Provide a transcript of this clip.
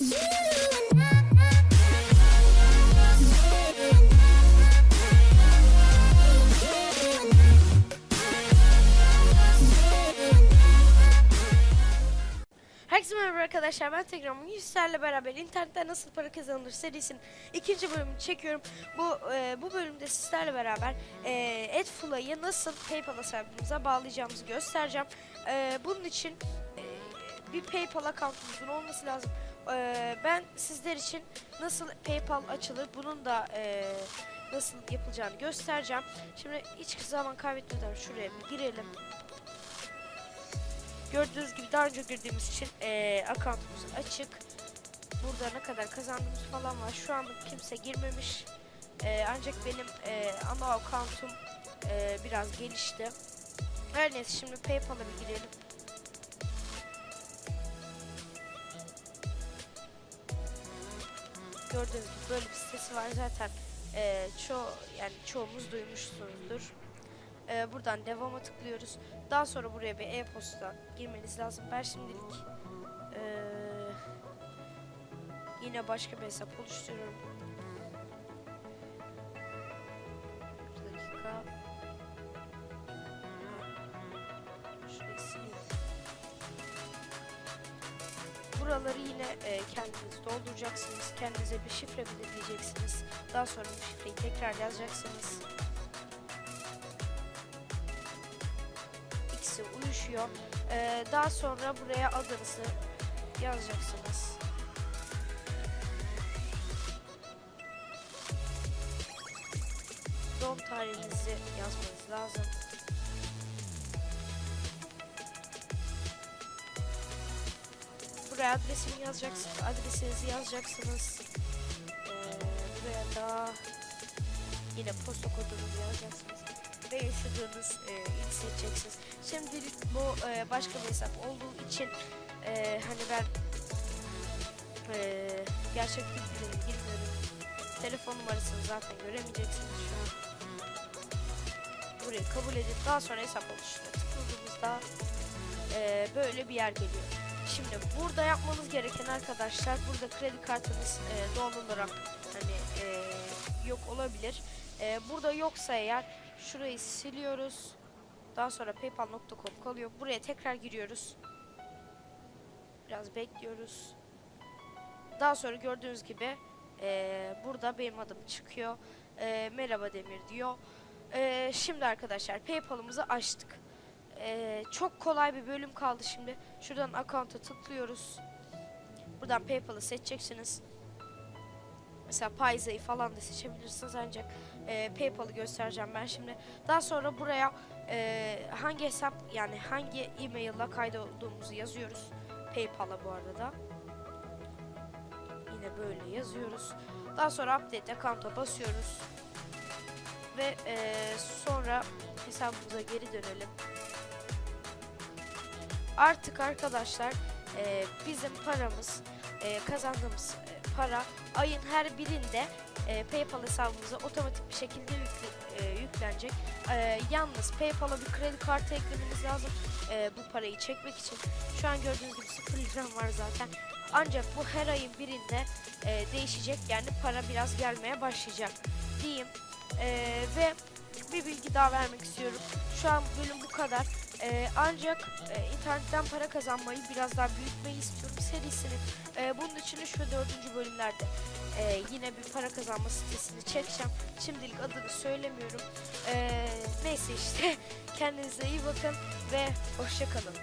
Herkese merhaba arkadaşlar ben tekrar bugün sizlerle beraber internetten nasıl para kazanılır serisinin ikinci bölümünü çekiyorum. Bu e, bu bölümde sizlerle beraber e, Adfly'ı nasıl PayPal hesabımıza bağlayacağımızı göstereceğim. E, bunun için e, bir PayPal account'umuzun olması lazım. E, ben sizler için nasıl PayPal açılır bunun da e, nasıl yapılacağını göstereceğim. Şimdi hiç zaman kaybetmeden şuraya bir girelim. Gördüğünüz gibi daha önce girdiğimiz için eee account'umuz açık. Burada ne kadar kazandığımız falan var. Şu anlık kimse girmemiş. Eee, ancak benim eee, ana account'um eee, biraz gelişti. Her neyse şimdi PayPal'a bir girelim. Gördüğünüz gibi böyle bir sitesi var zaten. Eee çoğu yani çoğumuz duymuşsunuzdur. Eee, buradan devama tıklıyoruz. Daha sonra buraya bir e-posta girmeniz lazım. Ben şimdilik eee, yine başka bir hesap oluşturuyorum. Buraları yine eee, kendiniz dolduracaksınız. Kendinize bir şifre belirleyeceksiniz. Daha sonra bu şifreyi tekrar yazacaksınız. ikisi uyuşuyor. Ee, daha sonra buraya adınızı yazacaksınız. Doğum tarihinizi yazmanız lazım. Buraya adresimi yazacaksınız. Adresinizi yazacaksınız. Ee, buraya da yine posta kodunuzu yazacaksınız ve yaşadığınız e, ili seçeceksiniz. Şimdilik bu e, başka bir hesap olduğu için e, hani ben e, gerçek bilgileri girmiyorum. Telefon numarasını zaten göremeyeceksiniz şu an. Burayı kabul edip daha sonra hesap oluşturuna tıkladığımızda e, böyle bir yer geliyor. Şimdi burada yapmanız gereken arkadaşlar burada kredi kartınız e, doğal olarak hani e, yok olabilir. E, burada yoksa eğer şurayı siliyoruz. Daha sonra paypal.com kalıyor. Buraya tekrar giriyoruz. Biraz bekliyoruz. Daha sonra gördüğünüz gibi eee, burada benim adım çıkıyor. Eee, merhaba Demir diyor. Eee, şimdi arkadaşlar PayPal'ımızı açtık. Eee, çok kolay bir bölüm kaldı şimdi. Şuradan account'a tıklıyoruz. Buradan PayPal'ı seçeceksiniz. Mesela Paysa'yı falan da seçebilirsiniz ancak e, PayPal'ı göstereceğim ben şimdi. Daha sonra buraya e, hangi hesap yani hangi e-mail ile kaydolduğumuzu yazıyoruz. PayPal'a bu arada. Yine böyle yazıyoruz. Daha sonra update account'a basıyoruz. Ve e, sonra hesabımıza geri dönelim. Artık arkadaşlar e, bizim paramız e, kazandığımız e, para ayın her birinde e, PayPal hesabımıza otomatik bir şekilde yükle- e, yüklenecek. E, yalnız PayPal'a bir kredi kartı eklemeniz lazım e, bu parayı çekmek için. Şu an gördüğünüz gibi 0 liram var zaten. Ancak bu her ayın birinde e, değişecek yani para biraz gelmeye başlayacak diyeyim. E, ve bir bilgi daha vermek istiyorum. Şu an bölüm bu kadar. E, ancak e, internetten para kazanmayı biraz daha büyütmeyi istiyorum serisini. E, bunun için 3 ve 4. bölümlerde e, yine bir para kazanma sitesini çekeceğim. Şimdilik adını söylemiyorum. E, neyse işte kendinize iyi bakın ve hoşça kalın.